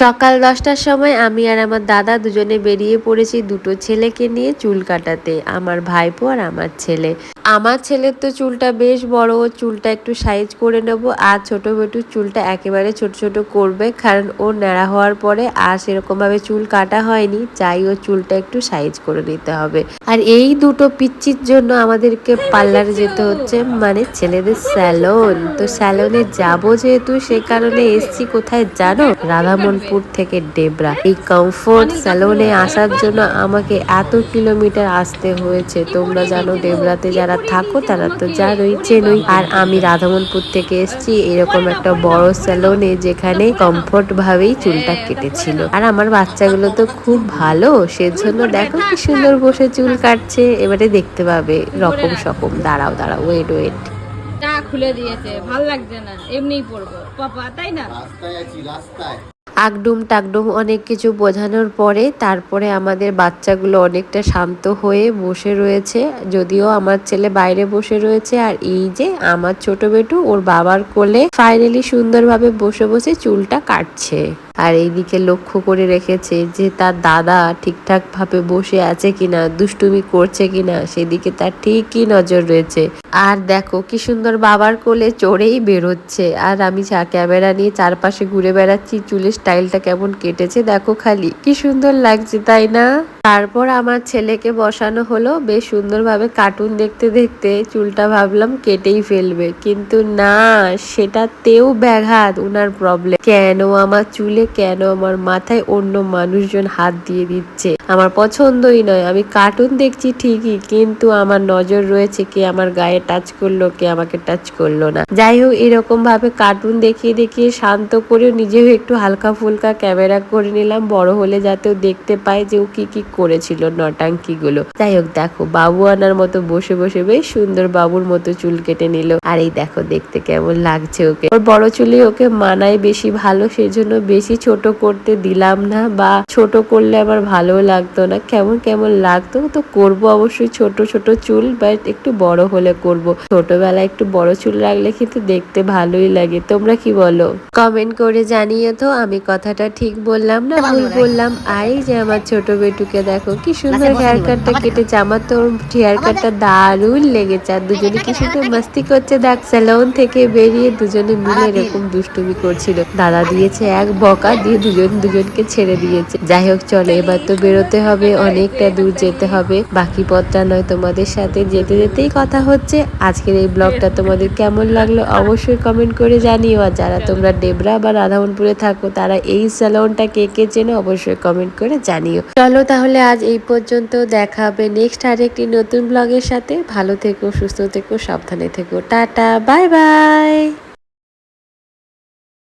সকাল দশটার সময় আমি আর আমার দাদা দুজনে বেরিয়ে পড়েছি দুটো ছেলেকে নিয়ে চুল কাটাতে, আমার ভাইপো আর আমার ছেলে। আমার ছেলের তো চুলটা বেশ বড় ও চুলটা একটু সাইজ করে নেব। আর ছোট বেটুর চুলটা একেবারে ছোট ছোট করবে, কারণ ও ন্যাড়া হওয়ার পরে আর সেরকমভাবে চুল কাটা হয়নি চাই ও চুলটা একটু সাইজ করে নিতে হবে। আর এই দুটো পিচ্চির জন্য আমাদেরকে পার্লারে যেতে হচ্ছে মানে ছেলেদের স্যালন তো স্যালনে যাব যেহেতু, সে কারণে এসছি কোথায় জানো? রাধামনপুর থেকে ডেবরা। এই কমফোর্ট স্যালনে আসার জন্য আমাকে এত কিলোমিটার আসতে হয়েছে। তোমরা জানো, ডেবরাতে যারা থাকো তারা তো জানোই চেনই আর আমি রাধামনপুর থেকে এসছি এরকম একটা বড় স্যালনে যেখানে কমফোর্ট ভাবেই চুলটা কেটেছিল। আর আমার বাচ্চাগুলো তো খুব ভালো সেজন্য দেখো কি সুন্দর বসে চুল কাটছে। এবারে দেখতে পাবে রকম সকম। দাঁড়াও দাঁড়াও ওয়েট ওয়েট টা খুলে দিয়েছে ভালো লাগছে না এমনিই পড়ব পাপা তাই না? রাস্তায় আছি রাস্তায়। আগডুম টাকডুম অনেক কিছু বোঝানোর পরে তারপরে আমাদের বাচ্চাগুলো অনেকটা শান্ত হয়ে বসে রয়েছে। যদিও আমার ছেলে বাইরে বসে রয়েছে আর এই যে আমার ছোট বেটু ওর বাবার কোলে ফাইনালি সুন্দরভাবে বসে বসে চুলটা কাটছে। আর এইদিকে লক্ষ্য করে রেখেছে যে তার দাদা ঠিকঠাকভাবে বসে আছে কিনা, দুষ্টুমি করছে কিনা, সেদিকে তার ঠিকই নজর রয়েছে। আর দেখো কি সুন্দর বাবার কোলে চড়েই বেরোচ্ছে। আর আমি ক্যামেরা নিয়ে চারপাশে ঘুরে বেড়াচ্ছি, চুলের স্টাইলটা কেমন কেটেছে দেখো খালি। কি সুন্দর লাগছে, তাই না? তারপর আমার ছেলেকে বসানো হলো, বেশ সুন্দরভাবে কার্টুন দেখতে দেখতে চুলটা ভাবলাম কেটেই ফেলবে। কিন্তু না, সেটাতেও ব্যাঘাত ওনার প্রবলেম কেন আমার চুলে, কেন আমার মাথায় অন্য মানুষজন হাত দিয়ে দিচ্ছে? আমার পছন্দই নয়। আমি কার্টুন দেখছি ঠিকই, কিন্তু আমার নজর রয়েছে কে আমার গায়ে টাচ করল, কে আমাকে টাচ করল না। যাই হোক এরকম ভাবে কার্টুন দেখিয়ে দেখিয়ে শান্ত করেও নিজেও একটু হালকা ফুলকা ক্যামেরা করে নিলাম। বড় হলে যাতেও দেখতে পায় যে ও কি কি করেছিল নটাঙ্কি গুলো যাই হোক দেখো বাবু আনার মতো বসে বসে বেশ সুন্দর বাবুর মতো চুল কেটে নিল। আর এই দেখো দেখতে কেমন লাগছে ওকে। ওর বড় চুলে ওকে মানায় বেশি ভালো সেজন্য বেশি ছোট করতে দিলাম না বা ছোট করলে আমার ভালো লাগতো না। কেমন কেমন লাগতো তো করব অবশ্যই ছোট ছোট চুল বাট একটু বড় হলে করব। ছোটবেলায় একটু বড় চুল রাখলে কিন্তু দেখতে ভালোই লাগে। তোমরা কি বলো? কমেন্ট করে জানিয়ে তো আমি কথাটা ঠিক বললাম না ভুল বললাম। আর এই যে আমার ছোট বেটুকে দেখো কি সুন্দর হেয়ার কাটটা কেটেছে আমার তো হেয়ার কাটটা দারুণ লেগেছে। আর দুজনে কি সুন্দর মাস্তি করছে? দেখ স্যালন থেকে বেরিয়ে দুজনে মিলে এরকম দুষ্টুমি করছিল। দাদা দিয়েছে এক বকা দিয়ে দুজন দুজনকে ছেড়ে দিয়েছে। যাই হোক চলো এবার তো বেরোতে হবে অনেকটা দূর যেতে হবে। বাকি পথটা নয় তোমাদের সাথে যেতে যেতেই কথা হচ্ছে। আজকের এই ব্লগটা তোমাদের কেমন লাগল অবশ্যই কমেন্ট করে জানিও। আর যারা তোমরা ডেবরা বা রাধামনপুরে থাকো তারা এই স্যালনটা কে কে চেনো অবশ্যই কমেন্ট করে জানিও। চলো তাহলে আজ এই পর্যন্ত দেখা হবে নেক্সট আরেকটি নতুন ব্লগের সাথে। ভালো থেকো, সুস্থ থেকো, সাবধানে থেকো। Tata bye bye